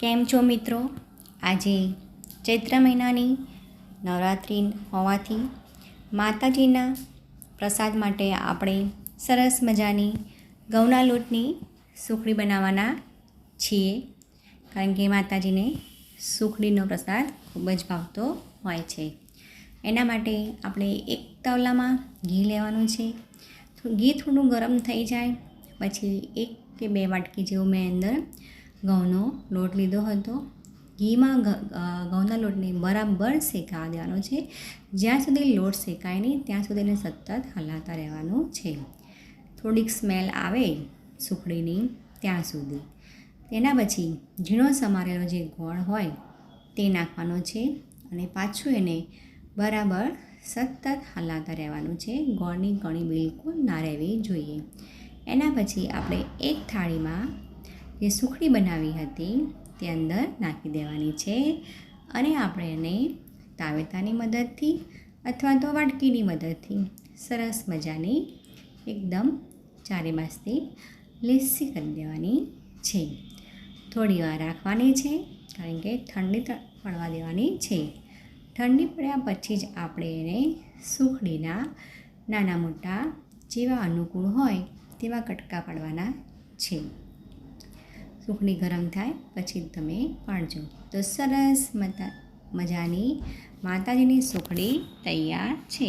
કેમ છો મિત્રો? આજે ચૈત્ર મહિનાની નવરાત્રિ હોવાથી માતાજીના પ્રસાદ માટે આપણે સરસ મજાની ઘઉંના લોટની સુખડી બનાવવાના છીએ. કારણ કે માતાજીને સુખડીનો પ્રસાદ ખૂબ જ ભાવતો હોય છે. એના માટે આપણે એક તવલામાં ઘી લેવાનું છે. ઘી થોડું ગરમ થઈ જાય, પછી એક કે બે વાટકી જેવું મેં અંદર ઘઉંનો લોટ લીધો હતો. ઘીમાં ઘઉંના લોટને બરાબર શેકાવા દેવાનો છે. જ્યાં સુધી લોટ શેકાય નહીં, ત્યાં સુધી એને સતત હલાતા રહેવાનું છે. થોડીક સ્મેલ આવે સુખડીની ત્યાં સુધી. તેના પછી ઝીણો સમારેલો જે ગોળ હોય તે નાખવાનો છે અને પાછું એને બરાબર સતત હલાતા રહેવાનું છે. ગોળની કણી બિલકુલ ના રહેવી જોઈએ. એના પછી આપણે એક થાળીમાં જે સુખડી બનાવી હતી તે અંદર નાખી દેવાની છે અને આપણે એને તાવેતાની મદદથી અથવા તો વાટકીની મદદથી સરસ મજાની એકદમ ચારે બાજથી લીસી કરી દેવાની છે. થોડી વાર રાખવાની છે કારણ કે ઠંડી પડવા દેવાની છે. ઠંડી પડ્યા પછી જ આપણે એને સુખડીના નાના મોટા જેવા અનુકૂળ હોય તેવા કટકા પાડવાના છે. સુખડી ગરમ થાય પછી તમે પાડજો તો સરસ મજા મજાની માતાજીની સુખડી તૈયાર છે.